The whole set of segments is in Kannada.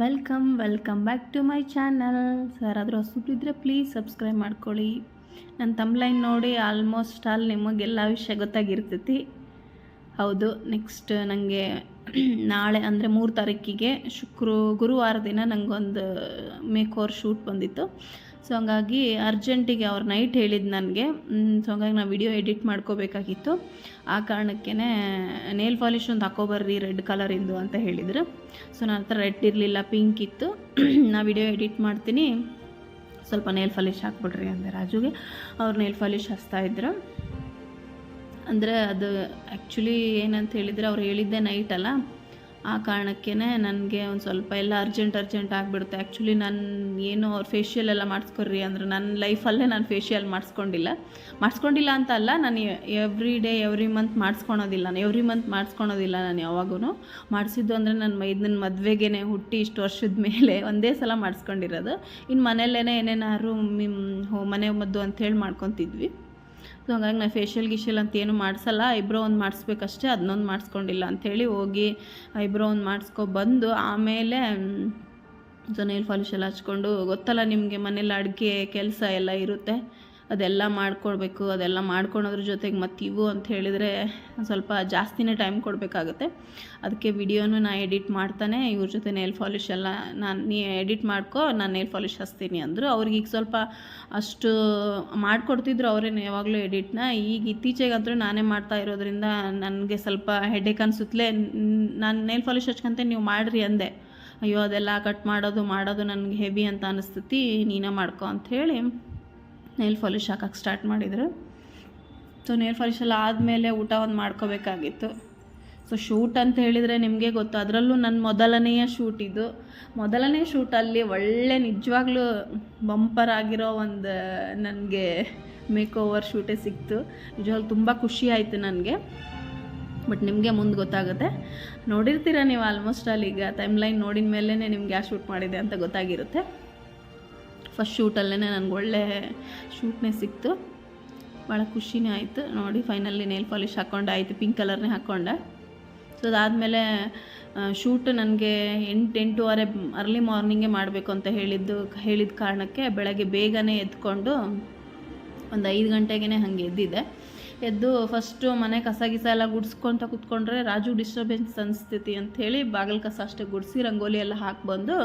Welcome welcome back to my channel ಯಾರಾದರೂ ಹೊಸಬ್ರಿದ್ರೆ ಪ್ಲೀಸ್ ಸಬ್ಸ್ಕ್ರೈಬ್ ಮಾಡ್ಕೊಳ್ಳಿ. ನನ್ನ ತಮ್ಲೈನ್ ನೋಡಿ ಆಲ್ಮೋಸ್ಟ್ ಆಲ್ ನಿಮಗೆಲ್ಲ ವಿಷಯ ಗೊತ್ತಾಗಿರ್ತೈತಿ. ಹೌದು ನೆಕ್ಸ್ಟ್ ನನಗೆ ನಾಳೆ ಅಂದರೆ ಮೂರು ತಾರೀಕಿಗೆ ಶುಕ್ರ, ಗುರುವಾರ ದಿನ ನನಗೊಂದು ಮೇಕೋರ್ ಶೂಟ್ ಬಂದಿತ್ತು. ಸೊ ಹಂಗಾಗಿ ಅರ್ಜೆಂಟಿಗೆ ಅವ್ರು ನೈಟ್ ಹೇಳಿದ್ದು ನನಗೆ. ಸೊ ಹಂಗಾಗಿ ನಾನು ವಿಡಿಯೋ ಎಡಿಟ್ ಮಾಡ್ಕೋಬೇಕಾಗಿತ್ತು. ಆ ಕಾರಣಕ್ಕೇ ನೇಲ್ ಪಾಲಿಶ್ ಒಂದು ಹಾಕೋಬರ್ರಿ ರೆಡ್ ಕಲರಿಂದು ಅಂತ ಹೇಳಿದರು. ಸೊ ನನ್ನ ಹತ್ರ ರೆಡ್ ಇರಲಿಲ್ಲ ಪಿಂಕ್ ಇತ್ತು. ನಾ ವಿಡಿಯೋ ಎಡಿಟ್ ಮಾಡ್ತೀನಿ. ಸ್ವಲ್ಪ ನೇಲ್ ಪಾಲಿಶ್ ಹಾಕ್ಬಿಡ್ರಿ ಅಂದೆ ರಾಜುಗೆ. ಅವ್ರು ನೇಲ್ ಪಾಲಿಶ್ ಹಚ್ತಾ ಇದ್ರು. ಅಂದರೆ ಅದು ಆ್ಯಕ್ಚುಲಿ ಏನಂತ ಹೇಳಿದರೆ ಅವ್ರು ಹೇಳಿದ್ದೆ ನೈಟ್ ಅಲ್ಲ. ಆ ಕಾರಣಕ್ಕೇ ನನಗೆ ಒಂದು ಸ್ವಲ್ಪ ಎಲ್ಲ ಅರ್ಜೆಂಟ್ ಅರ್ಜೆಂಟ್ ಆಗಿಬಿಡುತ್ತೆ. ಆ್ಯಕ್ಚುಲಿ ನಾನು ಏನು ಅವ್ರು ಫೇಶಿಯಲ್ ಎಲ್ಲ ಮಾಡಿಸ್ಕೊರಿ ಅಂದ್ರೆ ನನ್ನ ಲೈಫಲ್ಲೇ ನಾನು ಫೇಶಿಯಲ್ ಮಾಡಿಸ್ಕೊಂಡಿಲ್ಲ. ಮಾಡಿಸ್ಕೊಂಡಿಲ್ಲ ಅಂತ ಅಲ್ಲ, ನಾನು ಎವ್ರಿ ಡೇ ಎವ್ರಿ ಮಂತ್ ಮಾಡಿಸ್ಕೊಳೋದಿಲ್ಲ. ನಾನು ಎವ್ರಿ ಮಂತ್ ಮಾಡಿಸ್ಕೊಳೋದಿಲ್ಲ ನಾನು ಯಾವಾಗೂ ಮಾಡಿಸಿದ್ದು ಅಂದರೆ ನನ್ನ ಮೈದನ ಮದುವೆಗೇ ಹುಟ್ಟಿ ಇಷ್ಟು ವರ್ಷದ ಮೇಲೆ ಒಂದೇ ಸಲ ಮಾಡಿಸ್ಕೊಂಡಿರೋದು. ಇನ್ನು ಮನೆಯಲ್ಲೇ ಏನೇನಾದ್ರು ಮನೆ ಮದ್ದು ಅಂಥೇಳಿ ಮಾಡ್ಕೊತಿದ್ವಿ. ಸೊ ಹಂಗಾಗಿ ನಾನು ಫೇಶಿಯಲ್ ಗಿಶಿಯಲ್ ಅಂತ ಏನು ಮಾಡಿಸಲ್ಲ ಐಬ್ರೋ ಒಂದು ಮಾಡಿಸ್ಬೇಕಷ್ಟೇ ಅದನ್ನೊಂದು ಮಾಡಿಸ್ಕೊಂಡಿಲ್ಲ ಅಂಥೇಳಿ ಹೋಗಿ ಐಬ್ರೋ ಒಂದು ಮಾಡಿಸ್ಕೊ ಬಂದು ಆಮೇಲೆ ಸೊ ನೇಲ್ ಫಾಲಿಶ್ ಹಚ್ಕೊಂಡು ಗೊತ್ತಲ್ಲ ನಿಮಗೆ ಮನೇಲಿ ಅಡುಗೆ ಕೆಲಸ ಎಲ್ಲ ಇರುತ್ತೆ. ಅದೆಲ್ಲ ಮಾಡ್ಕೊಳ್ಬೇಕು, ಅದೆಲ್ಲ ಮಾಡ್ಕೊಳೋದ್ರ ಜೊತೆಗೆ ಮತ್ತು ಇವು ಅಂತ ಹೇಳಿದರೆ ಸ್ವಲ್ಪ ಜಾಸ್ತಿನೇ ಟೈಮ್ ಕೊಡಬೇಕಾಗುತ್ತೆ. ಅದಕ್ಕೆ ವಿಡಿಯೋನು ನಾ ಎಡಿಟ್ ಮಾಡ್ತಾನೆ, ಇವ್ರ ಜೊತೆ ನೇಲ್ ಪಾಲಿಷ್ ಎಲ್ಲ ನಾನು ನೀ ಎಡಿಟ್ ಮಾಡ್ಕೋ, ನಾನು ನೇಲ್ ಪಾಲಿಶ್ ಹಚ್ತೀನಿ ಅಂದರು. ಅವ್ರಿಗೆ ಈಗ ಸ್ವಲ್ಪ ಅಷ್ಟು ಮಾಡಿಕೊಡ್ತಿದ್ರು ಅವರೇನು ಯಾವಾಗಲೂ ಎಡಿಟ್ನ ಈಗ ಇತ್ತೀಚೆಗಂತೂ ನಾನೇ ಮಾಡ್ತಾ ಇರೋದ್ರಿಂದ ನನಗೆ ಸ್ವಲ್ಪ ಹೆಡ್ಡೇಕ್ ಅನ್ಸುತ್ತಲೇ ನಾನು ನೇಲ್ ಪಾಲಿಶ್ ಹಚ್ಕೊಂತೆ ನೀವು ಮಾಡಿರಿ ಅಂದೆ. ಅಯ್ಯೋ ಅದೆಲ್ಲ ಕಟ್ ಮಾಡೋದು ಮಾಡೋದು ನನಗೆ ಹೆವಿ ಅಂತ ಅನಿಸ್ತತಿ, ನೀನೇ ಮಾಡ್ಕೊ ಅಂಥೇಳಿ ನೇಲ್ ಪಾಲಿಶ್ ಹಾಕಕ್ಕೆ ಸ್ಟಾರ್ಟ್ ಮಾಡಿದರು. ಸೊ ನೇಲ್ ಪಾಲಿಶ್ ಎಲ್ಲ ಆದಮೇಲೆ ಊಟ ಒಂದು ಮಾಡ್ಕೋಬೇಕಾಗಿತ್ತು. ಸೊ ಶೂಟ್ ಅಂತ ಹೇಳಿದರೆ ನಿಮಗೆ ಗೊತ್ತು. ಅದರಲ್ಲೂ ನನ್ನ ಮೊದಲನೆಯ ಶೂಟ್ ಇದು. ಮೊದಲನೇ ಶೂಟಲ್ಲಿ ಒಳ್ಳೆ ನಿಜವಾಗ್ಲೂ ಬಂಪರ್ ಆಗಿರೋ ಒಂದು, ನನಗೆ ಮೇಕ್ ಓವರ್ ಶೂಟೇ ಸಿಕ್ತು. ನಿಜವಾಗ್ಲೂ ತುಂಬ ಖುಷಿ ಆಯಿತು ನನಗೆ. ಬಟ್ ನಿಮಗೆ ಮುಂದೆ ಗೊತ್ತಾಗುತ್ತೆ. ನೋಡಿರ್ತೀರ ನೀವು ಆಲ್ಮೋಸ್ಟ್ ಅಲ್ಲಿ ಈಗ ಟೈಮ್ ಲೈನ್ ನೋಡಿದ ಮೇಲೇ ನಿಮ್ಗೆ ಯಾವ ಶೂಟ್ ಮಾಡಿದೆ ಅಂತ ಗೊತ್ತಾಗಿರುತ್ತೆ. ಫಸ್ಟ್ ಶೂಟಲ್ಲೇ ನನಗೆ ಒಳ್ಳೆ ಶೂಟ್ನೇ ಸಿಕ್ತು. ಭಾಳ ಖುಷಿನೇ ಆಯಿತು. ನೋಡಿ ಫೈನಲಿ ನೇಲ್ ಪಾಲಿಶ್ ಹಾಕ್ಕೊಂಡೆ ಆಯಿತು ಪಿಂಕ್ ಕಲರ್ನೇ ಹಾಕ್ಕೊಂಡೆ ಸೊ ಅದಾದಮೇಲೆ ಶೂಟ್ ನನಗೆ ಎಂಟು ಎಂಟೂವರೆ ಅರ್ಲಿ ಮಾರ್ನಿಂಗೇ ಮಾಡಬೇಕು ಅಂತ ಹೇಳಿದ್ದು, ಹೇಳಿದ ಕಾರಣಕ್ಕೆ ಬೆಳಗ್ಗೆ ಬೇಗನೆ ಎದ್ಕೊಂಡು ಒಂದು ಐದು ಗಂಟೆಗೇ ಹಾಗೆ ಎದ್ದಿದೆ ಎದ್ದು ಫಸ್ಟು ಮನೆ ಕಸ ಗಿಸ ಎಲ್ಲ ಗುಡಿಸ್ಕೊತ ಕೂತ್ಕೊಂಡ್ರೆ ರಾಜು ಡಿಸ್ಟರ್ಬೆನ್ಸ್ ಅನಿಸ್ತೈತಿ ಅಂಥೇಳಿ ಬಾಗಿಲು ಕಸ ಅಷ್ಟೇ ಗುಡಿಸಿ, ರಂಗೋಲಿ ಎಲ್ಲ ಹಾಕ್ಬಂದು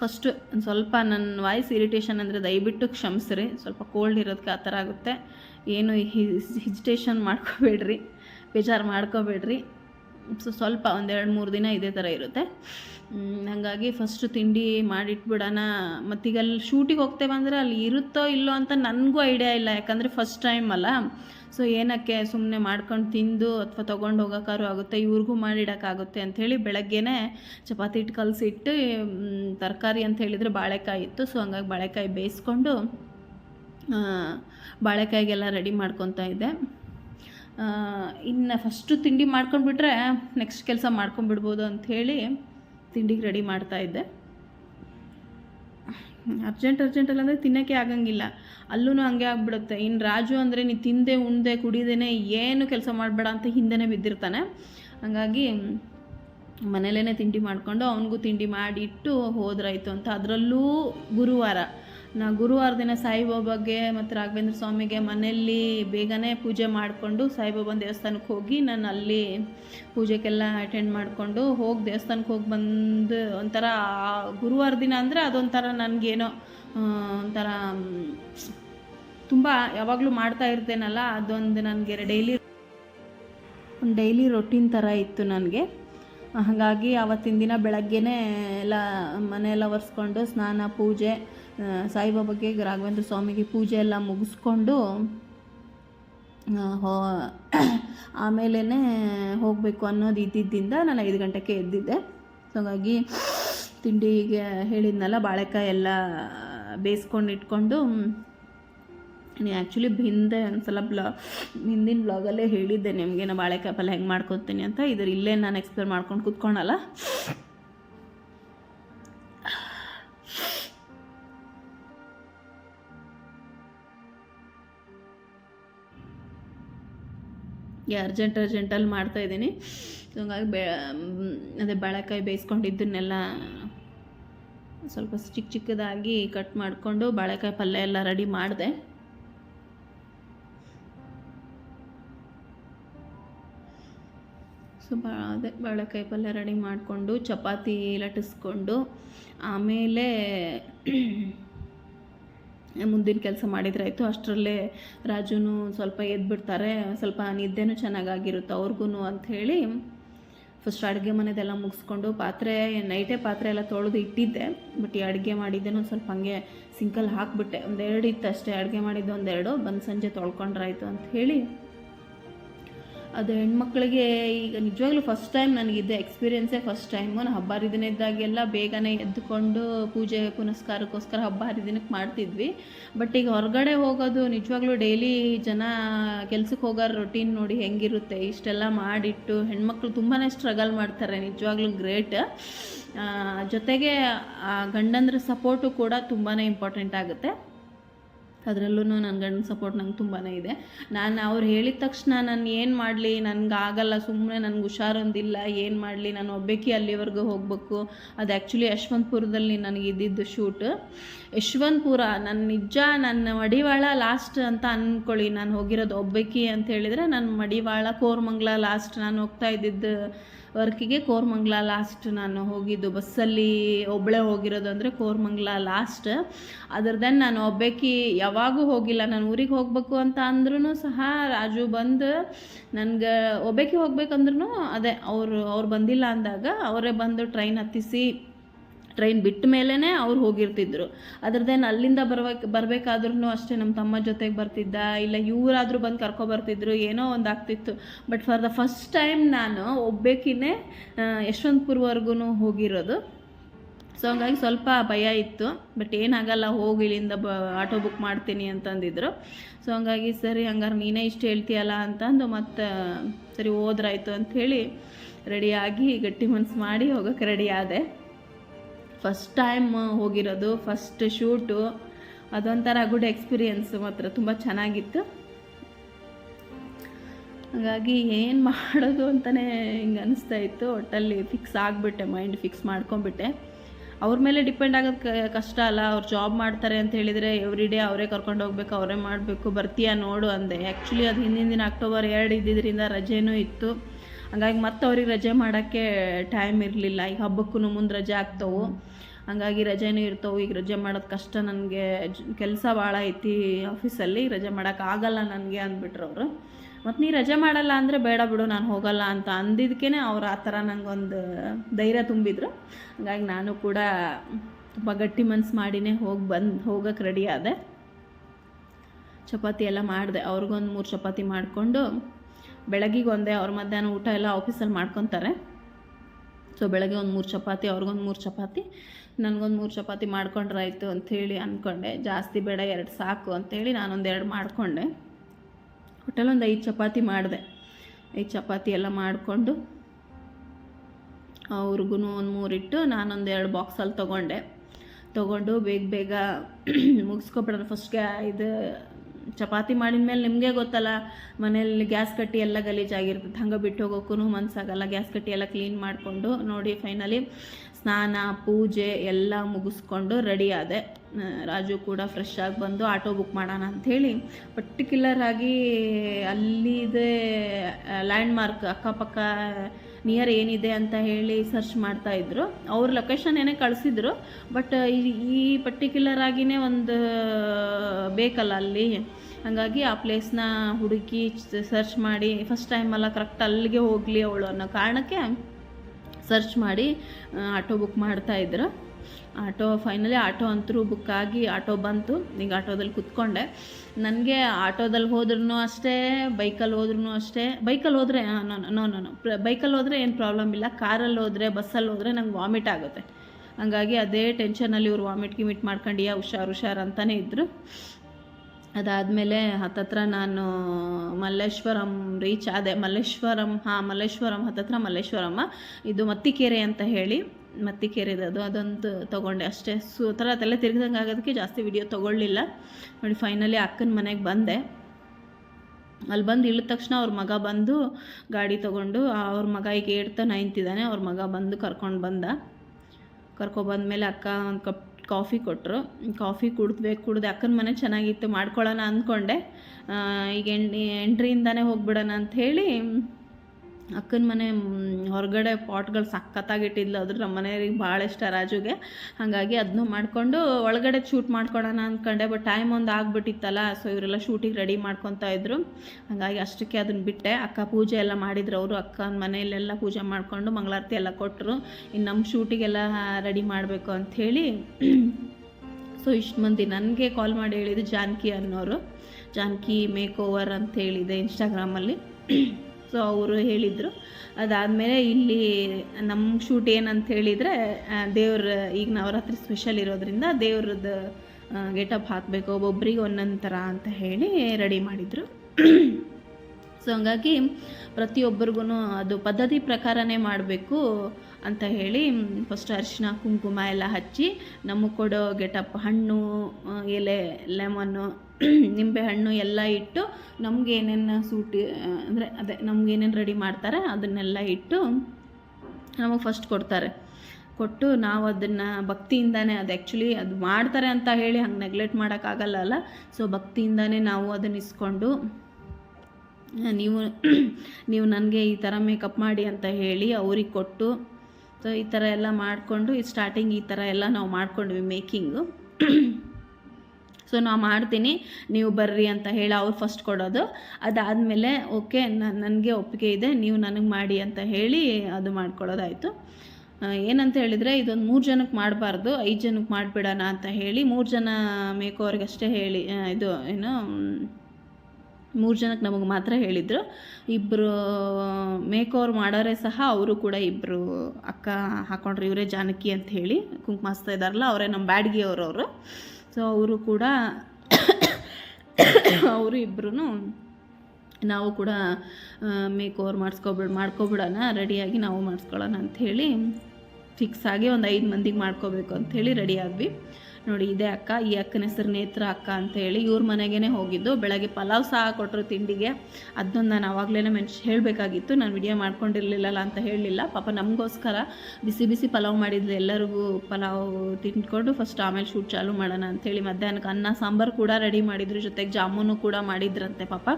ಫಸ್ಟು ಸ್ವಲ್ಪ ನನ್ನ ವಾಯ್ಸ್ ಇರಿಟೇಷನ್ ಅಂದರೆ ದಯವಿಟ್ಟು ಕ್ಷಮಿಸ್ರಿ. ಸ್ವಲ್ಪ ಕೋಲ್ಡ್ ಇರೋದಕ್ಕೆ ಆ ಥರ ಆಗುತ್ತೆ. ಏನು ಹಿಜಿಟೇಷನ್ ಮಾಡ್ಕೋಬೇಡ್ರಿ. ಬೇಜಾರು ಮಾಡ್ಕೋಬೇಡ್ರಿ. ಸೊ ಸ್ವಲ್ಪ ಒಂದೆರಡು ಮೂರು ದಿನ ಇದೇ ಥರ ಇರುತ್ತೆ. ಹಾಗಾಗಿ ಫಸ್ಟು ತಿಂಡಿ ಮಾಡಿಟ್ಬಿಡೋಣ. ಮತ್ತೀಗ ಅಲ್ಲಿ ಶೂಟಿಗೆ ಹೋಗ್ತೇವೆ ಅಂದರೆ ಅಲ್ಲಿ ಇರುತ್ತೋ ಇಲ್ಲೋ ಅಂತ ನನಗೂ ಐಡಿಯಾ ಇಲ್ಲ. ಯಾಕಂದರೆ ಫಸ್ಟ್ ಟೈಮ್ ಅಲ್ಲ. ಸೊ ಏನಕ್ಕೆ ಸುಮ್ಮನೆ ಮಾಡ್ಕೊಂಡು ತಿಂದು ಅಥವಾ ತೊಗೊಂಡು ಹೋಗೋಕ್ಕಾರು ಆಗುತ್ತೆ, ಇವ್ರಿಗೂ ಮಾಡಿಡೋಕ್ಕಾಗುತ್ತೆ ಅಂಥೇಳಿ ಬೆಳಗ್ಗೆನೇ ಚಪಾತಿ ಹಿಟ್ಟು ಕಲಸಿಟ್ಟು ತರಕಾರಿ ಅಂತ ಹೇಳಿದರೆ ಬಾಳೆಕಾಯಿ ಇತ್ತು. ಸೊ ಹಂಗಾಗಿ ಬಾಳೆಕಾಯಿ ಬೇಯಿಸ್ಕೊಂಡು ಬಾಳೆಕಾಯಿಗೆಲ್ಲ ರೆಡಿ ಮಾಡ್ಕೊತಾ ಇದ್ದೆ. ಇನ್ನು ಫಸ್ಟು ತಿಂಡಿ ಮಾಡ್ಕೊಂಡ್ಬಿಟ್ರೆ ನೆಕ್ಸ್ಟ್ ಕೆಲಸ ಮಾಡ್ಕೊಂಡ್ಬಿಡ್ಬೋದು ಅಂಥೇಳಿ ತಿಂಡಿಗೆ ರೆಡಿ ಮಾಡ್ತಾಯಿದ್ದೆ ಅರ್ಜೆಂಟ್ ಅರ್ಜೆಂಟಲ್ಲಿ ಅಂದರೆ ತಿನ್ನೋಕ್ಕೆ ಆಗಂಗಿಲ್ಲ. ಅಲ್ಲೂ ಹಂಗೆ ಆಗಿಬಿಡುತ್ತೆ. ಇನ್ನು ರಾಜು ಅಂದರೆ ನೀ ತಿಂದೆ ಉಣ್ದೆ ಕುಡಿದೇನೆ ಏನು ಕೆಲಸ ಮಾಡಬೇಡ ಅಂತ ಹಿಂದೆನೇ ಬಿದ್ದಿರ್ತಾನೆ. ಹಾಗಾಗಿ ಮನೇಲೇ ತಿಂಡಿ ಮಾಡಿಕೊಂಡು ಅವನಿಗೂ ತಿಂಡಿ ಮಾಡಿಟ್ಟು ಹೋದ್ರಾಯಿತು ಅಂತ. ಅದರಲ್ಲೂ ಗುರುವಾರ. ನಾ ಗುರುವಾರ ದಿನ ಸಾಯಿಬಾಬಾಗೆ ಮತ್ತು ರಾಘವೇಂದ್ರ ಸ್ವಾಮಿಗೆ ಮನೆಯಲ್ಲಿ ಬೇಗನೆ ಪೂಜೆ ಮಾಡಿಕೊಂಡು ಸಾಯಿಬಾಬನ ದೇವಸ್ಥಾನಕ್ಕೆ ಹೋಗಿ ನಾನು ಅಲ್ಲಿ ಪೂಜೆಗೆಲ್ಲ ಅಟೆಂಡ್ ಮಾಡಿಕೊಂಡು ಹೋಗಿ ದೇವಸ್ಥಾನಕ್ಕೆ ಹೋಗಿ ಬಂದು ಒಂಥರ ಗುರುವಾರ ದಿನ ಅಂದರೆ ಅದೊಂಥರ ನನಗೇನೋ ಒಂಥರ ತುಂಬ ಯಾವಾಗಲೂ ಮಾಡ್ತಾ ಇರ್ತೇನಲ್ಲ, ಅದೊಂದು ನನಗೆ ಡೈಲಿ ಒಂದು ಡೈಲಿ ರೊಟೀನ್ ಥರ ಇತ್ತು ನನಗೆ. ಹಾಗಾಗಿ ಆವತ್ತಿನ ದಿನ ಬೆಳಗ್ಗೆನೇ ಎಲ್ಲ ಮನೆಯೆಲ್ಲ ಒರೆಸ್ಕೊಂಡು ಸ್ನಾನ, ಪೂಜೆ ಸಾಯಿಬಾಬಾಗೆ ರಾಘವೇಂದ್ರ ಸ್ವಾಮಿಗೆ ಪೂಜೆ ಎಲ್ಲ ಮುಗಿಸ್ಕೊಂಡು ಹೋ ಆಮೇಲೇ ಹೋಗಬೇಕು ಅನ್ನೋದು ಇದ್ದಿದ್ದಿಂದ ನಾನು ಐದು ಗಂಟೆಗೆ ಎದ್ದಿದ್ದೆ. ಹಾಗಾಗಿ ತಿಂಡಿಗೆ ಹೇಳಿದ್ನಲ್ಲ, ಬಾಳೆಕಾಯಿ ಎಲ್ಲ ಬೇಯಿಸ್ಕೊಂಡು ಇಟ್ಕೊಂಡು ಆ್ಯಕ್ಚುಲಿ ಹಿಂದೆ ಒಂದ್ಸಲ ಬ್ಲಾ, ಹಿಂದಿನ ಬ್ಲಾಗಲ್ಲೇ ಹೇಳಿದ್ದೆ ನಿಮಗೆ ನಾನು ಬಾಳೆಕಾಯಿ ಪಲ್ಯ ಹೆಂಗೆ ಮಾಡ್ಕೊತೀನಿ ಅಂತ. ಇದ್ರ ಇಲ್ಲೇ ನಾನು ಎಕ್ಸ್ಪ್ಲೇನ್ ಮಾಡ್ಕೊಂಡು ಕೂತ್ಕೊಳಲ್ಲ ಅರ್ಜೆಂಟ್ ಅರ್ಜೆಂಟಲ್ಲಿ ಮಾಡ್ತಾಯಿದ್ದೀನಿ ಸೊ ಹಂಗಾಗಿ ಬೆ ಅದೇ ಬಾಳೆಕಾಯಿ ಬೇಯಿಸ್ಕೊಂಡಿದ್ದನ್ನೆಲ್ಲ ಸ್ವಲ್ಪ ಚಿಕ್ಕ ಚಿಕ್ಕದಾಗಿ ಕಟ್ ಮಾಡಿಕೊಂಡು ಬಾಳೆಕಾಯಿ ಪಲ್ಯ ಎಲ್ಲ ರೆಡಿ ಮಾಡಿದೆ. ಸೊ ಬಾ ಅದೇ ಬಾಳೆಕಾಯಿ ಪಲ್ಯ ರೆಡಿ ಮಾಡಿಕೊಂಡು, ಚಪಾತಿ ಲಟ್ಟಿಸ್ಕೊಂಡು, ಆಮೇಲೆ ಮುಂದಿನ ಕೆಲಸ ಮಾಡಿದ್ರಾಯ್ತು ಅಷ್ಟರಲ್ಲೇ ರಾಜುನು ಸ್ವಲ್ಪ ಎದ್ಬಿಡ್ತಾರೆ, ಸ್ವಲ್ಪ ನಿದ್ದೆನೂ ಚೆನ್ನಾಗಾಗಿರುತ್ತೆ ಅವ್ರಿಗೂ ಅಂಥೇಳಿ ಫಸ್ಟ್ ಅಡುಗೆ ಮನೆದೆಲ್ಲ ಮುಗಿಸ್ಕೊಂಡು ಪಾತ್ರೆ ನೈಟೇ ಪಾತ್ರೆ ಎಲ್ಲ ತೊಳೆದು ಇಟ್ಟಿದ್ದೆ ಬಟ್ ಈ ಅಡುಗೆ ಮಾಡಿದ್ದೇನೋ ಸ್ವಲ್ಪ ಹಂಗೆ ಸಿಂಕಲ್ಲಿ ಹಾಕಿಬಿಟ್ಟೆ. ಒಂದೆರಡು ಇತ್ತು ಅಷ್ಟೇ, ಅಡುಗೆ ಮಾಡಿದ್ದು ಒಂದೆರಡು, ಬಂದು ಸಂಜೆ ತೊಳ್ಕೊಂಡ್ರಾಯ್ತು ಅಂತ ಹೇಳಿ ಅದು ಹೆಣ್ಮಕ್ಳಿಗೆ ಈಗ ನಿಜವಾಗ್ಲೂ ಫಸ್ಟ್ ಟೈಮ್ ನನಗಿದ್ದೆ ಎಕ್ಸ್ಪೀರಿಯೆನ್ಸೇ ಫಸ್ಟ್ ಟೈಮು ನಾನು ಹಬ್ಬ ಹರಿದಿನ ಇದ್ದಾಗೆಲ್ಲ ಬೇಗನೆ ಎದ್ದುಕೊಂಡು ಪೂಜೆ ಪುನಸ್ಕಾರಕ್ಕೋಸ್ಕರ ಹಬ್ಬ ಹರಿದಿನಕ್ಕೆ ಮಾಡ್ತಿದ್ವಿ. ಬಟ್ ಈಗ ಹೊರಗಡೆ ಹೋಗೋದು ನಿಜವಾಗ್ಲೂ ಡೈಲಿ ಜನ ಕೆಲ್ಸಕ್ಕೆ ಹೋಗೋ ರೊಟೀನ್ ನೋಡಿ ಹೆಂಗಿರುತ್ತೆ. ಇಷ್ಟೆಲ್ಲ ಮಾಡಿಟ್ಟು ಹೆಣ್ಮಕ್ಳು ತುಂಬಾ ಸ್ಟ್ರಗಲ್ ಮಾಡ್ತಾರೆ, ನಿಜವಾಗ್ಲೂ ಗ್ರೇಟ್ ಜೊತೆಗೆ ಗಂಡಂದ್ರ ಸಪೋರ್ಟು ಕೂಡ ತುಂಬಾ ಇಂಪಾರ್ಟೆಂಟ್ ಆಗುತ್ತೆ. ಅದರಲ್ಲೂ ನನ್ನ ಗಂಡನ ಸಪೋರ್ಟ್ ನಂಗೆ ತುಂಬಾ ಇದೆ. ನಾನು ಅವ್ರು ಹೇಳಿದ ತಕ್ಷಣ ನಾನು ಏನು ಮಾಡಲಿ, ನನಗೆ ಆಗಲ್ಲ ಸುಮ್ಮನೆ ನನಗೆ ಹುಷಾರೊಂದಿಲ್ಲ ಏನು ಮಾಡಲಿ, ನಾನು ಒಬ್ಬಾಕಿ ಅಲ್ಲಿವರೆಗೂ ಹೋಗಬೇಕು. ಅದು ಆ್ಯಕ್ಚುಲಿ ಯಶವಂತಪುರದಲ್ಲಿ ನನಗೆ ಇದ್ದಿದ್ದು ಶೂಟ್ ಯಶವಂತಪುರ ನನ್ನ ನಿಜ ನನ್ನ ಮಡಿವಾಳ ಲಾಸ್ಟ್ ಅಂತ ಅಂದ್ಕೊಳ್ಳಿ ನಾನು ಹೋಗಿರೋದು ಒಬ್ಬಾಕಿ ಅಂತ ಹೇಳಿದರೆ ನನ್ನ ಮಡಿವಾಳ, ಕೋರ್ಮಂಗ್ಲ ಲಾಸ್ಟ್ ನಾನು ಹೋಗ್ತಾ ಇದ್ದಿದ್ದು ವರ್ಕಿಗೆ ಕೋರ್ಮಂಗ್ಲ ಲಾಸ್ಟ್ ನಾನು ಹೋಗಿದ್ದು ಬಸ್ಸಲ್ಲಿ ಒಬ್ಬಳೆ ಹೋಗಿರೋದು ಅಂದರೆ ಕೋರ್ಮಂಗ್ಲ ಲಾಸ್ಟ್ ದೆನ್ ನಾನು ಒಬ್ಬಾಕಿ ಯಾವಾಗೂ ಹೋಗಿಲ್ಲ, ನಾನು ಊರಿಗೆ ಹೋಗಬೇಕು ಅಂತ ಅಂದ್ರೂ ಸಹ ರಾಜು ಬಂದು ನನಗೆ ಒಬ್ಬಾಕಿ ಹೋಗ್ಬೇಕಂದ್ರೂ ಅದೇ, ಅವರು, ಅವ್ರು ಬಂದಿಲ್ಲ ಅಂದಾಗ ಅವರೇ ಬಂದು ಟ್ರೈನ್ ಹತ್ತಿಸಿ ಟ್ರೈನ್ ಬಿಟ್ಟ ಮೇಲೇ ಅವ್ರು ಹೋಗಿರ್ತಿದ್ರು. ಅದ್ರದ್ದೇನು ಅಲ್ಲಿಂದ ಬರ್ಬೇಕು ಬರಬೇಕಾದ್ರೂ ಅಷ್ಟೇ ನಮ್ಮ ತಮ್ಮ ಜೊತೆಗೆ ಬರ್ತಿದ್ದ, ಇಲ್ಲ ಇವರಾದರೂ ಬಂದು ಕರ್ಕೊಬರ್ತಿದ್ರು ಏನೋ ಒಂದು ಆಗ್ತಿತ್ತು. But for the first time ನಾನು ಒಬ್ಬೇಕಿನೇ ಯಶವಂತಪುರ್ವರೆಗೂ ಹೋಗಿರೋದು. ಸೊ ಹಂಗಾಗಿ ಸ್ವಲ್ಪ ಭಯ ಇತ್ತು. ಬಟ್ ಏನಾಗಲ್ಲ, ಹೋಗಿ, ಇಲ್ಲಿಂದ ಬ, ಆಟೋ ಬುಕ್ ಮಾಡ್ತೀನಿ ಅಂತಂದಿದ್ರು. ಸೊ ಹಂಗಾಗಿ ಸರಿ, ಹಂಗಾರೆ ನೀನೇ ಇಷ್ಟು ಹೇಳ್ತೀಯಲ್ಲ ಅಂತಂದು ಮತ್ತೆ ಸರಿ ಹೋದ್ರಾಯ್ತು ಅಂಥೇಳಿ ರೆಡಿಯಾಗಿ ಗಟ್ಟಿ ಮನ್ಸು ಮಾಡಿ ಹೋಗೋಕ್ಕೆ ರೆಡಿ ಆದೆ. ಫಸ್ಟ್ ಟೈಮ್ ಹೋಗಿರೋದು ಫಸ್ಟ್ ಶೂಟು ಅದೊಂಥರ ಗುಡ್ ಎಕ್ಸ್ಪೀರಿಯೆನ್ಸ್ ಮಾತ್ರ, ತುಂಬ ಚೆನ್ನಾಗಿತ್ತು. ಹಾಗಾಗಿ ಏನು ಮಾಡೋದು ಅಂತಲೇ ಹಿಂಗೆ ಅನಿಸ್ತಾ ಇತ್ತು. ಒಟ್ಟಲ್ಲಿ ಫಿಕ್ಸ್ ಆಗಿಬಿಟ್ಟೆ ಮೈಂಡ್ ಫಿಕ್ಸ್ ಮಾಡ್ಕೊಂಬಿಟ್ಟೆ ಅವ್ರ ಮೇಲೆ ಡಿಪೆಂಡ್ ಆಗೋದು ಕಷ್ಟ ಅಲ್ಲ. ಅವ್ರು ಜಾಬ್ ಮಾಡ್ತಾರೆ ಅಂತ ಹೇಳಿದರೆ ಎವ್ರಿ ಡೇ ಅವರೇ ಕರ್ಕೊಂಡು ಹೋಗ್ಬೇಕು, ಅವರೇ ಮಾಡಬೇಕು, ಬರ್ತೀಯಾ ನೋಡು ಅಂದೆ. ಆ್ಯಕ್ಚುಲಿ ಅದು ಹಿಂದಿನ ದಿನ ಅಕ್ಟೋಬರ್ ಎರಡು ಇದ್ದಿದ್ದರಿಂದ ರಜೆನೂ ಇತ್ತು. ಹಂಗಾಗಿ ಮತ್ತೆ ಅವ್ರಿಗೆ ರಜೆ ಮಾಡೋಕ್ಕೆ ಟೈಮ್ ಇರಲಿಲ್ಲ. ಈಗ ಹಬ್ಬಕ್ಕೂ ಮುಂದೆ ರಜೆ ಆಗ್ತವೆ. ಹಂಗಾಗಿ ರಜೆನೂ ಇರ್ತವೆ. ಈಗ ರಜೆ ಮಾಡೋದು ಕಷ್ಟ ನನಗೆ. ಕೆಲಸ ಭಾಳ ಐತಿ ಆಫೀಸಲ್ಲಿ ರಜೆ ಮಾಡೋಕ್ಕಾಗಲ್ಲ ನನಗೆ ಅಂದ್ಬಿಟ್ರು ಅವರು. ಮತ್ತು ನೀ ರಜೆ ಮಾಡಲ್ಲ ಅಂದರೆ ಬೇಡ ಬಿಡು, ನಾನು ಹೋಗಲ್ಲ ಅಂತ ಅಂದಿದ್ದಕ್ಕೇ ಅವ್ರು ಆ ಥರ ನನಗೊಂದು ಧೈರ್ಯ ತುಂಬಿದ್ರು. ಹಂಗಾಗಿ ನಾನು ಕೂಡ ತುಂಬ ಗಟ್ಟಿ ಮನ್ಸು ಮಾಡಿನೇ ಹೋಗಿ ಬಂದು ಹೋಗೋಕ್ಕೆ ರೆಡಿ ಆದೆ. ಚಪಾತಿ ಎಲ್ಲ ಮಾಡಿದೆ. ಅವ್ರಿಗೊಂದು ಮೂರು ಚಪಾತಿ ಮಾಡಿಕೊಂಡು ಬೆಳಗ್ಗೆಗೆ ಒಂದೇ, ಅವ್ರ ಮಧ್ಯಾಹ್ನ ಊಟ ಎಲ್ಲ ಆಫೀಸಲ್ಲಿ ಮಾಡ್ಕೊತಾರೆ. ಸೊ, ಬೆಳಗ್ಗೆ ಒಂದು ಮೂರು ಚಪಾತಿ ಅವ್ರಿಗೊಂದು ಮೂರು ಚಪಾತಿ. ನನಗೊಂದು ಮೂರು ಚಪಾತಿ ಮಾಡ್ಕೊಂಡ್ರಾಯ್ತು ಅಂಥೇಳಿ ಅಂದ್ಕೊಂಡೆ ಜಾಸ್ತಿ ಬೇಡ, ಎರಡು ಸಾಕು ಅಂಥೇಳಿ ನಾನೊಂದು ಎರಡು ಮಾಡಿಕೊಂಡೆ. ಒಟ್ಟಲ್ಲಿ ಒಂದು ಐದು ಚಪಾತಿ ಮಾಡಿದೆ. ಐದು ಚಪಾತಿ ಎಲ್ಲ ಮಾಡಿಕೊಂಡು ಅವ್ರಿಗೂ ಒಂದು ಮೂರಿಟ್ಟು ನಾನೊಂದು ಎರಡು ಬಾಕ್ಸಲ್ಲಿ ತೊಗೊಂಡೆ. ತೊಗೊಂಡು ಬೇಗ ಬೇಗ ಮುಗಿಸ್ಕೊಬಿಡೋಣ. ಫಸ್ಟ್ಗೆ ಇದು ಚಪಾತಿ ಮಾಡಿದ ಮೇಲೆ ನಿಮಗೆ ಗೊತ್ತಲ್ಲ ಮನೇಲಿ ಗ್ಯಾಸ್ ಕಟ್ಟಿ ಎಲ್ಲ ಗಲೀಜಾಗಿರ್ತದೆ ಹಂಗೆ ಬಿಟ್ಟು ಹೋಗೋಕ್ಕೂ ಮನಸ್ಸಾಗಲ್ಲ ಗ್ಯಾಸ್ ಕಟ್ಟಿ ಎಲ್ಲ ಕ್ಲೀನ್ ಮಾಡಿಕೊಂಡು ನೋಡಿ ಫೈನಲಿ ಸ್ನಾನ, ಪೂಜೆ ಎಲ್ಲ ಮುಗಿಸ್ಕೊಂಡು ರೆಡಿ ಆದೆ. ರಾಜು ಕೂಡ ಫ್ರೆಶ್ ಆಗಿ ಬಂದು ಆಟೋ ಬುಕ್ ಮಾಡೋಣ ಅಂಥೇಳಿ ಪರ್ಟಿಕ್ಯುಲರ್ ಆಗಿ ಅಲ್ಲಿದೆ ಲ್ಯಾಂಡ್ಮಾರ್ಕ್ ಅಕ್ಕಪಕ್ಕ ನಿಯರ್ ಏನಿದೆ ಅಂತ ಹೇಳಿ ಸರ್ಚ್ ಮಾಡ್ತಾ ಇದ್ರು. ಅವ್ರ ಲೊಕೇಶನ್ ಏನೇ ಕಳಿಸಿದ್ರು ಬಟ್ ಈ ಪರ್ಟಿಕ್ಯುಲರ್ ಆಗಿನೇ ಒಂದು, ಬೇಕಲ್ಲ ಅಲ್ಲಿ. ಹಾಗಾಗಿ ಆ ಪ್ಲೇಸ್ನ ಹುಡುಕಿ ಸರ್ಚ್ ಮಾಡಿ ಫಸ್ಟ್ ಟೈಮ್ ಅಲ್ಲ ಕರೆಕ್ಟ್ ಅಲ್ಲಿಗೆ ಹೋಗಲಿ ಅವಳು ಅನ್ನೋ ಕಾರಣಕ್ಕೆ ಸರ್ಚ್ ಮಾಡಿ ಆಟೋ ಬುಕ್ ಮಾಡ್ತಾಯಿದ್ರು ಆಟೋ ಫೈನಲಿ ಆಟೋ ಅಂತರೂ ಬುಕ್ ಆಗಿ ಆಟೋ ಬಂತು. ಈಗ ಆಟೋದಲ್ಲಿ ಕುತ್ಕೊಂಡೆ. ನನಗೆ ಆಟೋದಲ್ಲಿ ಹೋದ್ರೂ ಅಷ್ಟೇ ಬೈಕಲ್ಲಿ ಹೋದ್ರೂ ಅಷ್ಟೇ. ಬೈಕಲ್ಲಿ ಹೋದರೆ ನೋ ನೋ ನೋ ಬೈಕಲ್ಲಿ ಹೋದರೆ ಏನು ಪ್ರಾಬ್ಲಮ್ ಇಲ್ಲ. ಕಾರಲ್ಲಿ ಹೋದರೆ ಬಸ್ಸಲ್ಲಿ ಹೋದರೆ ನಂಗೆ ವಾಮಿಟ್ ಆಗುತ್ತೆ. ಹಂಗಾಗಿ ಅದೇ ಟೆನ್ಷನಲ್ಲಿ ಇವರು ವಾಮಿಟ್ ಗಿಮಿಟ್ ಮಾಡ್ಕೊಂಡು ಹುಷಾರು ಹುಷಾರು ಅಂತಲೇ ಇದ್ದರು ಅದಾದಮೇಲೆ ಹತ್ತತ್ರ ನಾನು ಮಲ್ಲೇಶ್ವರಂ ರೀಚ್ ಆದೆ. ಮಲ್ಲೇಶ್ವರಂ, ಹಾಂ, ಮಲ್ಲೇಶ್ವರಂ, ಹತ್ತತ್ರ ಮಲ್ಲೇಶ್ವರಮ್ಮ. ಇದು ಮತ್ತಿಕೆರೆ ಅಂತ ಹೇಳಿ. ಮತ್ತಿಕೆರೆದು ಅದು ಅದೊಂದು ತೊಗೊಂಡೆ. ಅಷ್ಟೇ, ಸು ಥರ ತಲೆ ತಿರುಗ್ದಂಗೆ ಆಗೋದಕ್ಕೆ ಜಾಸ್ತಿ ವಿಡಿಯೋ ತೊಗೊಳ್ಳಿಲ್ಲ. ನೋಡಿ ಫೈನಲಿ ಅಕ್ಕನ ಮನೆಗೆ ಬಂದೆ. ಅಲ್ಲಿ ಬಂದು ಇಳಿದ ತಕ್ಷಣ ಅವ್ರ ಮಗ ಬಂದು ಗಾಡಿ ತೊಗೊಂಡು ಅವ್ರ ಮಗ ಈಗ ಏಡ್ತಾ ನೈಂತಿದ್ದಾನೆ ಅವ್ರ ಮಗ ಬಂದು ಕರ್ಕೊಂಡು ಬಂದ. ಕರ್ಕೊಬಂದ್ಮೇಲೆ ಅಕ್ಕ ಒಂದು ಕಪ್ ಕಾಫಿ ಕೊಟ್ಟರು ಕಾಫಿ ಕುಡಿದ್ಬೇಕು ಕುಡ್ದೆ, ಅಕ್ಕನ ಮನೆ ಚೆನ್ನಾಗಿತ್ತು, ಮಾಡ್ಕೊಳ್ಳೋಣ ಅಂದ್ಕೊಂಡೆ. ಈಗ ಎಂಡ್ ಹೋಗಿಬಿಡೋಣ ಹೋಗ್ಬಿಡೋಣ ಅಂಥೇಳಿ ಅಕ್ಕನ ಮನೆ ಹೊರಗಡೆ ಪಾಟ್ಗಳು ಸಖತ್ತಾಗಿಟ್ಟಿದ್ಲು ಅದ್ರ ನಮ್ಮ ಮನೆಯವ್ರಿಗೆ ಭಾಳ ಇಷ್ಟ ರಾಜುಗೆ. ಹಾಗಾಗಿ ಅದನ್ನೂ ಮಾಡಿಕೊಂಡು ಒಳಗಡೆ ಶೂಟ್ ಮಾಡ್ಕೊಡೋಣ ಅಂದ್ಕೊಂಡೆ ಬಟ್ ಟೈಮ್ ಒಂದು ಆಗ್ಬಿಟ್ಟಿತ್ತಲ್ಲ ಸೊ ಇವರೆಲ್ಲ ಶೂಟಿಗೆ ರೆಡಿ ಮಾಡ್ಕೊತಾ ಇದ್ರು. ಹಾಗಾಗಿ ಅಷ್ಟಕ್ಕೆ ಅದನ್ನು ಬಿಟ್ಟೆ. ಅಕ್ಕ ಪೂಜೆ ಎಲ್ಲ ಮಾಡಿದ್ರು ಅವರು. ಅಕ್ಕನ ಮನೆಯಲ್ಲೆಲ್ಲ ಪೂಜೆ ಮಾಡಿಕೊಂಡು ಮಂಗಳಾರತಿ ಎಲ್ಲ ಕೊಟ್ಟರು ಇನ್ನು ನಮ್ಮ ಶೂಟಿಗೆಲ್ಲ ರೆಡಿ ಮಾಡಬೇಕು ಅಂಥೇಳಿ ಸೊ ಇಷ್ಟು ಮಂದಿ. ನನಗೆ ಕಾಲ್ ಮಾಡಿ ಹೇಳಿದ್ದು ಜಾನ್ಕಿ ಅನ್ನೋರು. ಜಾನ್ಕಿ ಮೇಕ್ ಓವರ್ ಅಂತ ಹೇಳಿದೆ ಇನ್ಸ್ಟಾಗ್ರಾಮಲ್ಲಿ ಸೊ ಅವರು ಹೇಳಿದರು. ಅದಾದಮೇಲೆ ಇಲ್ಲಿ ನಮ್ಮ ಶೂಟ್ ಏನಂತ ಹೇಳಿದರೆ ದೇವ್ರ, ಈಗ ನವರಾತ್ರಿ ಸ್ಪೆಷಲ್ ಇರೋದ್ರಿಂದ ದೇವ್ರದ್ದು ಗೆಟಪ್ ಹಾಕಬೇಕು, ಒಬ್ಬೊಬ್ರಿಗೆ ಒಂದೊಂದು ಥರ ಅಂತ ಹೇಳಿ ರೆಡಿ ಮಾಡಿದರು. ಸೊ ಹಂಗಾಗಿ ಪ್ರತಿಯೊಬ್ಬರಿಗೂ ಅದು ಪದ್ಧತಿ ಪ್ರಕಾರನೇ ಮಾಡಬೇಕು. ಅಂತ ಹೇಳಿ ಫಸ್ಟ್ ಅರಿಶಿನ, ಕುಂಕುಮ ಎಲ್ಲ ಹಚ್ಚಿ ನಮಗೆ ಕೊಡೋ ಗೆಟಪ್ ಹಣ್ಣು ಎಲೆ ಲೆಮನ್ನು ನಿಂಬೆ ಹಣ್ಣು ಎಲ್ಲ ಇಟ್ಟು ನಮ್ಗೆ ಏನೇನು ಸೂಟಿ ಅಂದರೆ ಅದೇ ನಮ್ಗೆ ಏನೇನು ರೆಡಿ ಮಾಡ್ತಾರೆ ಅದನ್ನೆಲ್ಲ ಇಟ್ಟು ನಮಗೆ ಫಸ್ಟ್ ಕೊಡ್ತಾರೆ. ಕೊಟ್ಟು ನಾವು ಅದನ್ನು ಭಕ್ತಿಯಿಂದನೇ, ಅದು ಆ್ಯಕ್ಚುಲಿ ಅದು ಮಾಡ್ತಾರೆ ಅಂತ ಹೇಳಿ ಹಂಗೆ ನೆಗ್ಲೆಕ್ಟ್ ಮಾಡೋಕ್ಕಾಗಲ್ಲ ಅಲ್ಲ? ಸೊ ಭಕ್ತಿಯಿಂದನೇ ನಾವು ಅದನ್ನು ಇಸ್ಕೊಂಡು ನೀವು ನೀವು ನನಗೆ ಈ ಥರ ಮೇಕಪ್ ಮಾಡಿ ಅಂತ ಹೇಳಿ ಅವ್ರಿಗೆ ಕೊಟ್ಟು ಸೊ ಈ ಥರ ಎಲ್ಲ ಮಾಡಿಕೊಂಡು ಸ್ಟಾರ್ಟಿಂಗ್ ಈ ಥರ ಎಲ್ಲ ನಾವು ಮಾಡ್ಕೊಂಡ್ವಿ ಮೇಕಿಂಗು ಸೊ ನಾವು ಮಾಡ್ತೀನಿ, ನೀವು ಬರ್ರಿ ಅಂತ ಹೇಳಿ ಅವ್ರು ಫಸ್ಟ್ ಕೊಡೋದು. ಅದಾದಮೇಲೆ ಓಕೆ ನನಗೆ ಒಪ್ಪಿಗೆ ಇದೆ, ನೀವು ನನಗೆ ಮಾಡಿ ಅಂತ ಹೇಳಿ ಅದು ಮಾಡ್ಕೊಳ್ಳೋದಾಯಿತು ಏನಂತ ಹೇಳಿದರೆ, ಇದೊಂದು ಮೂರು ಜನಕ್ಕೆ ಮಾಡಬಾರ್ದು, ಐದು ಜನಕ್ಕೆ ಮಾಡಿಬಿಡೋಣ ಅಂತ ಹೇಳಿ, ಮೂರು ಜನ ಮೇಕೋರ್ಗಷ್ಟೇ ಹೇಳಿ ಇದು, ಏನು ಮೂರು ಜನಕ್ಕೆ ನಮಗೆ ಮಾತ್ರ ಹೇಳಿದರು. ಇಬ್ಬರು ಮೇಕೋರ್ ಮಾಡೋರೆ ಸಹ ಅವರು ಕೂಡ ಇಬ್ಬರು ಅಕ್ಕ ಹಾಕೊಂಡ್ರು, ಇವರೇ ಜಾನಕಿ ಅಂತ ಹೇಳಿ ಕುಂಕುಮ ಹಚ್ತಾ ಇದ್ದಾರಲ್ಲ, ಅವರೇ ನಮ್ಮ ಬ್ಯಾಡ್ಗಿ ಅವರು ಸೊ ಅವರು ಕೂಡ ಅವರು ಇಬ್ಬರೂ ನಾವು ಕೂಡ ಮೇಕ್ ಓವರ್ ಮಾಡಿಸ್ಕೊಬಿಡ್, ಮಾಡ್ಕೊಬಿಡೋಣ, ರೆಡಿಯಾಗಿ ನಾವು ಮಾಡಿಸ್ಕೊಳ್ಳೋಣ ಅಂಥೇಳಿ ಫಿಕ್ಸ್ ಆಗಿ ಒಂದು ಐದು ಮಂದಿಗೆ ಮಾಡ್ಕೋಬೇಕು ಅಂಥೇಳಿ ರೆಡಿ ಆದ್ವಿ. ನೋಡಿ, ಇದೇ ಅಕ್ಕ. ಈ ಅಕ್ಕನ ಹೆಸರು ನೇತ್ರ ಅಕ್ಕ ಅಂತೇಳಿ ಇವ್ರ ಮನೆಗೇ ಹೋಗಿದ್ದು. ಬೆಳಗ್ಗೆ ಪಲಾವ್ ಸಹ ಕೊಟ್ಟರು ತಿಂಡಿಗೆ. ಅದನ್ನ ನಾನು ಆವಾಗಲೇ ಮೆನ್ಶ್ ಹೇಳಬೇಕಾಗಿತ್ತು. ನಾನು ವಿಡಿಯೋ ಮಾಡ್ಕೊಂಡಿರಲಿಲ್ಲಲ್ಲ ಅಂತ ಹೇಳಲಿಲ್ಲ. ಪಾಪ ನಮಗೋಸ್ಕರ ಬಿಸಿ ಬಿಸಿ ಪಲಾವ್ ಮಾಡಿದ್ರು ಎಲ್ಲರಿಗೂ ಪಲಾವ್ ತಿಂದ್ಕೊಂಡು ಫಸ್ಟ್ ಆಮೇಲೆ ಶೂಟ್ ಚಾಲು ಮಾಡೋಣ ಅಂಥೇಳಿ ಮಧ್ಯಾಹ್ನಕ್ಕೆ ಅನ್ನ, ಸಾಂಬಾರು ಕೂಡ ರೆಡಿ ಮಾಡಿದ್ರು. ಜೊತೆಗೆ ಜಾಮೂನು ಕೂಡ ಮಾಡಿದ್ರಂತೆ ಪಾಪ.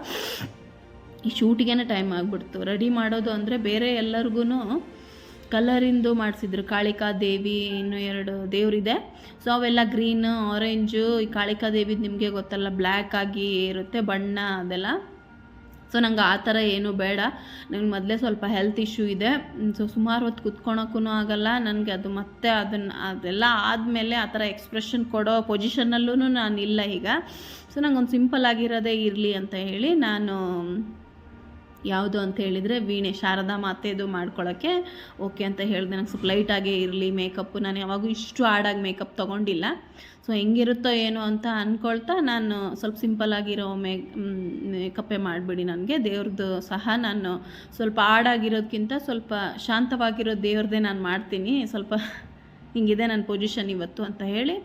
ಈ ಶೂಟಿಗೆ ಟೈಮ್ ಆಗಿಬಿಡ್ತು. ರೆಡಿ ಮಾಡೋದು ಅಂದರೆ ಬೇರೆ ಎಲ್ಲರಿಗೂ ಕಲರಿಂದು ಮಾಡಿಸಿದ್ರು. ಕಾಳಿಕಾ ದೇವಿ ಇನ್ನು ಎರಡು ದೇವರಿದೆ. ಸೊ ಅವೆಲ್ಲ ಗ್ರೀನ್ ಆರೆಂಜು ಈ ಕಾಳಿಕಾ ದೇವಿದು ನಿಮಗೆ ಗೊತ್ತಲ್ಲ ಬ್ಲ್ಯಾಕ್ ಆಗಿ ಇರುತ್ತೆ ಬಣ್ಣ ಅದೆಲ್ಲ. ಸೊ ನಂಗೆ ಆ ಥರ ಏನೂ ಬೇಡ. ನನಗೆ ಮೊದಲೇ ಸ್ವಲ್ಪ ಹೆಲ್ತ್ ಇಶ್ಯೂ ಇದೆ. ಸೊ ಸುಮಾರು ಹೊತ್ತು ಕುತ್ಕೊಳಕ್ಕೂ ಆಗಲ್ಲ. ನನಗೆ ಅದು ಮತ್ತೆ ಅದನ್ನು ಅದೆಲ್ಲ ಆದಮೇಲೆ ಆ ಥರ ಎಕ್ಸ್ಪ್ರೆಷನ್ ಕೊಡೋ ನಾನು ಇಲ್ಲ ಈಗ. ಸೊ ನಂಗೆ ಒಂದು ಸಿಂಪಲ್ ಆಗಿರೋದೇ ಇರಲಿ ಅಂತ ಹೇಳಿ ನಾನು ಯಾವುದು ಅಂತ ಹೇಳಿದರೆ ವೀಣೆ, ಶಾರದಾ ಮಾತೆದು ಮಾಡ್ಕೊಳ್ಳೋಕ್ಕೆ ಓಕೆ ಅಂತ ಹೇಳಿದೆ. ನಂಗೆ ಸ್ವಲ್ಪ ಲೈಟಾಗೇ ಇರಲಿ ಮೇಕಪ್ಪು ನಾನು ಯಾವಾಗೂ ಇಷ್ಟು ಆಡಾಗಿ ಮೇಕಪ್ ತೊಗೊಂಡಿಲ್ಲ. ಸೊ ಹೆಂಗಿರುತ್ತೋ ಏನೋ ಅಂತ ಅಂದ್ಕೊಳ್ತಾ ನಾನು ಸ್ವಲ್ಪ ಸಿಂಪಲ್ ಆಗಿರೋ ಮೇ ಮೇಕಪ್ಪೇ ಮಾಡಿಬಿಡಿ ನನಗೆ. ದೇವ್ರದ್ದು ಸಹ ನಾನು ಸ್ವಲ್ಪ ಆಡಾಗಿರೋದಕ್ಕಿಂತ ಸ್ವಲ್ಪ ಶಾಂತವಾಗಿರೋ ದೇವ್ರದ್ದೇ ನಾನು ಮಾಡ್ತೀನಿ. ಸ್ವಲ್ಪ ಹಿಂಗಿದೆ ನನ್ನ ಪೊಸಿಷನ್ ಇವತ್ತು ಅಂತ ಹೇಳಿ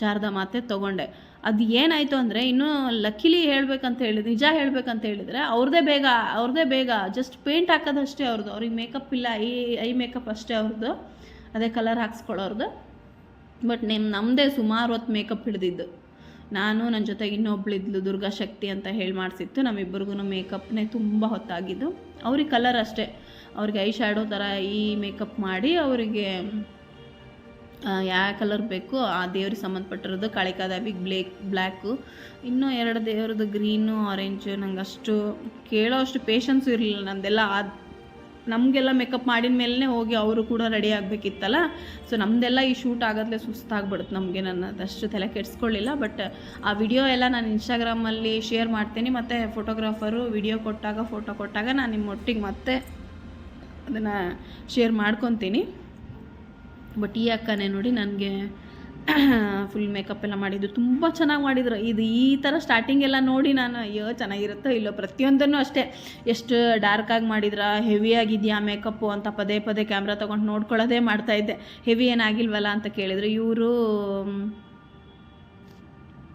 ಶಾರದಾ ಮಾತೆ ತೊಗೊಂಡೆ. ಅದು ಏನಾಯಿತು ಅಂದರೆ ಇನ್ನೂ ಲಕ್ಕಿಲಿ ಹೇಳ್ಬೇಕಂತ ಹೇಳಿದ್ರೆ ನಿಜ ಹೇಳ್ಬೇಕಂತ ಹೇಳಿದರೆ ಅವ್ರದ್ದೇ ಬೇಗ ಅವ್ರದ್ದೇ ಬೇಗ ಜಸ್ಟ್ ಪೇಂಟ್ ಹಾಕೋದಷ್ಟೇ ಅವ್ರದ್ದು ಅವ್ರಿಗೆ ಮೇಕಪ್ ಇಲ್ಲ ಐ ಐ ಮೇಕಪ್ ಅಷ್ಟೇ ಅವ್ರದ್ದು ಅದೇ ಕಲರ್ ಹಾಕ್ಸ್ಕೊಳ್ಳೋರ್ದು. ಬಟ್ ನಿಮ್ಮ ನಮ್ಮದೇ ಸುಮಾರು ಹೊತ್ತು ಮೇಕಪ್ ಹಿಡಿದಿದ್ದು. ನಾನು ನನ್ನ ಜೊತೆಗೆ ಇನ್ನೊಬ್ಳಿದ್ಲು ದುರ್ಗಾ ಶಕ್ತಿ ಅಂತ ಹೇಳಿ ಮಾಡಿಸಿತ್ತು. ನಮ್ಮಿಬ್ಬರಿಗೂ ಮೇಕಪ್ನೇ ತುಂಬ ಹೊತ್ತಾಗಿದ್ದು. ಅವ್ರಿಗೆ ಕಲರ್ ಅಷ್ಟೇ. ಅವ್ರಿಗೆ ಐ ಶ್ಯಾಡೋ ಥರ ಈ ಮೇಕಪ್ ಮಾಡಿ ಅವರಿಗೆ ಯಾವ ಕಲರ್ ಬೇಕು, ಆ ದೇವ್ರಿಗೆ ಸಂಬಂಧಪಟ್ಟಿರೋದು ಕಾಳಿಕಾದೇವಿಗೆ ಬ್ಲೇಕ್ ಬ್ಲ್ಯಾಕು ಇನ್ನೂ ಎರಡು ದೇವ್ರದ್ದು ಗ್ರೀನು ಆರೆಂಜು ನಂಗೆ ಅಷ್ಟು ಕೇಳೋ ಅಷ್ಟು ಪೇಷನ್ಸು ಇರಲಿಲ್ಲ ನಂದೆಲ್ಲ. ಆ, ನಮಗೆಲ್ಲ ಮೇಕಪ್ ಮಾಡಿದ ಮೇಲೆ ಹೋಗಿ ಅವರು ಕೂಡ ರೆಡಿ ಆಗಬೇಕಿತ್ತಲ್ಲ? ಸೊ ನಮ್ಮದೆಲ್ಲ ಈ ಶೂಟ್ ಆಗೋದ್ಲೇ ಸುಸ್ತಾಗ್ಬಿಡುತ್ತೆ ನಮಗೆ. ನಾನು ಅದಷ್ಟು ತಲೆ ಕೆಡಿಸ್ಕೊಳ್ಳಿಲ್ಲ. ಬಟ್ ಆ ವಿಡಿಯೋ ಎಲ್ಲ ನಾನು ಇನ್ಸ್ಟಾಗ್ರಾಮಲ್ಲಿ ಶೇರ್ ಮಾಡ್ತೀನಿ. ಮತ್ತು ಫೋಟೋಗ್ರಾಫರು ವಿಡಿಯೋ ಕೊಟ್ಟಾಗ ಫೋಟೋ ಕೊಟ್ಟಾಗ ನಾನು ನಿಮ್ಮ ಒಟ್ಟಿಗೆ ಮತ್ತೆ ಅದನ್ನು ಶೇರ್ ಮಾಡ್ಕೊತೀನಿ. ಬಟ್ ಈ ಅಕ್ಕನೇ ನೋಡಿ ನನಗೆ ಫುಲ್ ಮೇಕಪ್ ಎಲ್ಲ ಮಾಡಿದ್ದು. ತುಂಬ ಚೆನ್ನಾಗಿ ಮಾಡಿದ್ರು. ಇದು ಈ ಥರ ಸ್ಟಾರ್ಟಿಂಗ್ ಎಲ್ಲ ನೋಡಿ ನಾನು, ಅಯ್ಯೋ, ಚೆನ್ನಾಗಿರುತ್ತೋ ಇಲ್ಲೋ, ಪ್ರತಿಯೊಂದನ್ನು ಅಷ್ಟೇ. ಎಷ್ಟು ಡಾರ್ಕಾಗಿ ಮಾಡಿದ್ರ ಹೆವಿ ಆಗಿದೆಯಾ ಮೇಕಪ್ಪು ಅಂತ ಪದೇ ಪದೇ ಕ್ಯಾಮ್ರಾ ತೊಗೊಂಡು ನೋಡ್ಕೊಳ್ಳೋದೇ ಮಾಡ್ತಾಯಿದ್ದೆ ಹೆವಿ ಏನಾಗಿಲ್ವಲ್ಲ ಅಂತ ಕೇಳಿದರು. ಇವರು,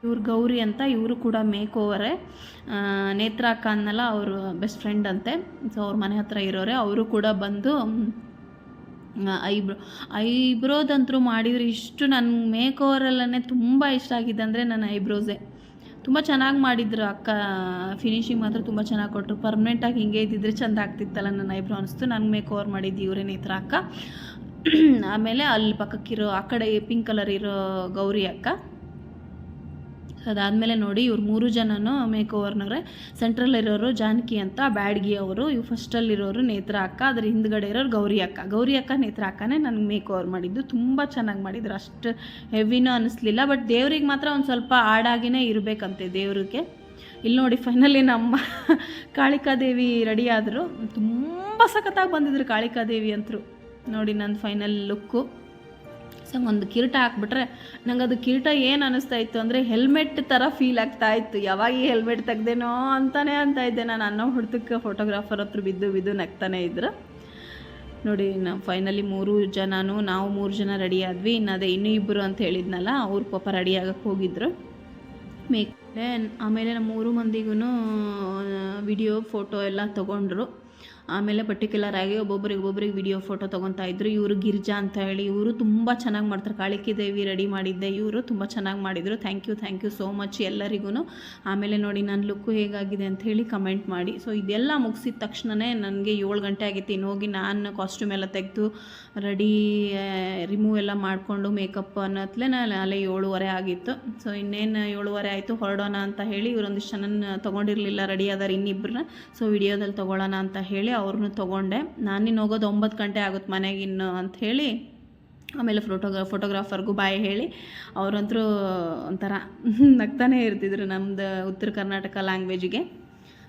ಇವ್ರು ಗೌರಿ ಅಂತ ಇವರು ಕೂಡ ಮೇಕ್ ಓವರೇ ನೇತ್ರ ಅಕ್ಕ ಅನ್ನಲ್ಲ ಅವರು ಬೆಸ್ಟ್ ಫ್ರೆಂಡ್ ಅಂತೆ. ಸೊ ಅವ್ರ ಮನೆ ಹತ್ರ ಇರೋರೆ. ಅವರು ಕೂಡ ಬಂದು ಐಬ್ರೋ ಐಬ್ರೋದಂತರೂ ಮಾಡಿದರೆ ಇಷ್ಟು ನನ್ನ ಮೇಕ್ ಓವರಲ್ಲೇ ತುಂಬ ಇಷ್ಟ ಆಗಿದೆ ಅಂದರೆ ನನ್ನ ಐಬ್ರೋಸೇ. ತುಂಬ ಚೆನ್ನಾಗಿ ಮಾಡಿದ್ರು ಅಕ್ಕ ಫಿನಿಶಿಂಗ್ ಮಾತ್ರ ತುಂಬ ಚೆನ್ನಾಗಿ ಕೊಟ್ಟರು ಪರ್ಮನೆಂಟಾಗಿ ಹಿಂಗೆ ಇದ್ದಿದ್ರೆ ಚೆಂದ ಆಗ್ತಿತ್ತಲ್ಲ ನನ್ನ ಐಬ್ರೋ ಅನಿಸ್ತು. ನನ್ನ ಮೇಕ್ ಓವರ್ ಮಾಡಿದ್ದು ಇವರೇ ಥರ ಅಕ್ಕ. ಆಮೇಲೆ ಅಲ್ಲಿ ಪಕ್ಕಕ್ಕಿರೋ, ಆ ಕಡೆ ಪಿಂಕ್ ಕಲರ್ ಇರೋ ಗೌರಿ ಅಕ್ಕ. ಅದಾದಮೇಲೆ ನೋಡಿ ಇವ್ರು ಮೂರು ಜನನೂ ಮೇಕ್ ಓವರ್ನವ್ರೆ ಸೆಂಟ್ರಲ್ಲಿರೋರು ಜಾನಕಿ ಅಂತ, ಬ್ಯಾಡ್ಗಿ ಅವರು ಇವು ಫಸ್ಟಲ್ಲಿರೋರು ನೇತ್ರ ಅಕ್ಕ, ಅದ್ರ ಹಿಂದ್ಗಡೆ ಇರೋರು ಗೌರಿ ಅಕ್ಕ. ಗೌರಿ ಅಕ್ಕ, ನೇತ್ರ ಅಕ್ಕನೇ ನನಗೆ ಮೇಕ್ ಓವರ್ ಮಾಡಿದ್ದು. ತುಂಬ ಚೆನ್ನಾಗಿ ಮಾಡಿದ್ರು. ಅಷ್ಟು ಹೆವಿನೂ ಅನ್ನಿಸ್ಲಿಲ್ಲ ಬಟ್ ದೇವ್ರಿಗೆ ಮಾತ್ರ ಒಂದು ಸ್ವಲ್ಪ ಆಡಾಗಿನೇ ಇರಬೇಕಂತೆ ದೇವ್ರಿಗೆ. ಇಲ್ಲಿ ನೋಡಿ ಫೈನಲಿ ನಮ್ಮ ಕಾಳಿಕಾದೇವಿ ರೆಡಿ ಆದರು. ತುಂಬ ಸಖತ್ತಾಗಿ ಬಂದಿದ್ರು ಕಾಳಿಕಾದೇವಿ ಅಂತರು ನೋಡಿ ನನ್ನ ಫೈನಲ್ ಲುಕ್ಕು ಸೊ ಒಂದು ಕಿರೀಟ ಹಾಕ್ಬಿಟ್ರೆ ನಂಗೆ ಅದು ಕಿರೀಟ ಏನು ಅನ್ನಿಸ್ತಾ ಇತ್ತು ಅಂದರೆ ಹೆಲ್ಮೆಟ್ ಥರ ಫೀಲ್ ಆಗ್ತಾ ಇತ್ತು ಯಾವಾಗ ಈ ಹೆಲ್ಮೆಟ್ ತೆಗ್ದೇನೋ ಅಂತಾನೆ ಅಂತ ಇದ್ದೆ. ನಾನು ಅನ್ನೋ ಹುಡ್ತಕ್ಕೆ ಫೋಟೋಗ್ರಾಫರ್ ಹತ್ರ ಬಿದ್ದು ಬಿದ್ದು ನಗ್ತಾನೆ ಇದ್ರು. ನೋಡಿ ನಾ ಫೈನಲಿ ಮೂರು ಜನನು, ನಾವು ಮೂರು ಜನ ರೆಡಿ ಆದ್ವಿ. ಇನ್ನು ಅದೇ ಇನ್ನೂ ಇಬ್ಬರು ಅಂತ ಹೇಳಿದ್ನಲ್ಲ, ಅವ್ರ ಪಾಪ ರೆಡಿ ಆಗಕ್ಕೆ ಹೋಗಿದ್ರು. ಮೇಕ್ ಆಮೇಲೆ ನಮ್ಮ ಮೂರು ಮಂದಿಗೂ ವಿಡಿಯೋ ಫೋಟೋ ಎಲ್ಲ ತೊಗೊಂಡ್ರು. ಆಮೇಲೆ ಪರ್ಟಿಕ್ಯುಲರ್ ಆಗಿ ಒಬ್ಬೊಬ್ಬರಿಗೆ ಒಬ್ಬೊಬ್ರಿಗೆ ವಿಡಿಯೋ ಫೋಟೋ ತೊಗೊತಾ ಇದ್ರು. ಇವರು ಗಿರ್ಜಾ ಅಂತ ಹೇಳಿ, ಇವರು ತುಂಬ ಚೆನ್ನಾಗಿ ಮಾಡ್ತಾರೆ. ಕಾಳಿಕಿ ದೇವಿ ರೆಡಿ ಮಾಡಿದ್ದೆ. ಇವರು ತುಂಬ ಚೆನ್ನಾಗಿ ಮಾಡಿದರು. Thank you thank you so much ಎಲ್ಲರಿಗೂ ಆಮೇಲೆ ನೋಡಿ ನನ್ನ ಲುಕ್ಕು ಹೇಗಾಗಿದೆ ಅಂತ ಹೇಳಿ ಕಮೆಂಟ್ ಮಾಡಿ. ಸೊ ಇದೆಲ್ಲ ಮುಗಿಸಿದ ತಕ್ಷಣವೇ ನನಗೆ ಏಳು ಗಂಟೆ ಆಗಿತ್ತು. ಇನ್ನು ಹೋಗಿ ನಾನು ಕಾಸ್ಟ್ಯೂಮ್ ಎಲ್ಲ ತೆಗೆದು ರೆಡಿ ರಿಮೂವ್ ಎಲ್ಲ ಮಾಡಿಕೊಂಡು ಮೇಕಪ್ ಅನ್ನೋತ್ಲೇ ನಾನು ಅಲ್ಲೇ ಏಳುವರೆ ಆಗಿತ್ತು. ಸೊ ಇನ್ನೇನು ಏಳುವರೆ ಆಯಿತು, ಹೊರಡೋಣ ಅಂತ ಹೇಳಿ ಇವರೊಂದಿಷ್ಟು ಜನ ತೊಗೊಂಡಿರಲಿಲ್ಲ ರೆಡಿ ಆದಾರೆ ಇನ್ನಿಬ್ಬರನ್ನ ಸೊ ವಿಡಿಯೋದಲ್ಲಿ ತೊಗೊಳ್ಳೋಣ ಅಂತ ಹೇಳಿ ಅವ್ರನ್ನೂ ತೊಗೊಂಡೆ. ನಾನಿನ್ನು ಹೋಗೋದು ಒಂಬತ್ತು ಗಂಟೆ ಆಗುತ್ತೆ ಮನೆಗೆ ಇನ್ನು ಅಂತ ಹೇಳಿ, ಆಮೇಲೆ ಫೋಟೋಗ್ರಾ ಫೋಟೋಗ್ರಾಫರ್ಗೂ ಬಾಯಿ ಹೇಳಿ, ಅವರಂತರೂ ಒಂಥರ ನಗ್ತಾನೆ ಇರ್ತಿದ್ರು ನಮ್ಮದು ಉತ್ತರ ಕರ್ನಾಟಕ ಲ್ಯಾಂಗ್ವೇಜಿಗೆ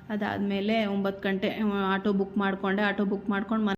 ಅದಾದಮೇಲೆ ಒಂಬತ್ತು ಗಂಟೆ, ಆಟೋ ಬುಕ್ ಮಾಡಿಕೊಂಡೆ. ಆಟೋ ಬುಕ್ ಮಾಡ್ಕೊಂಡು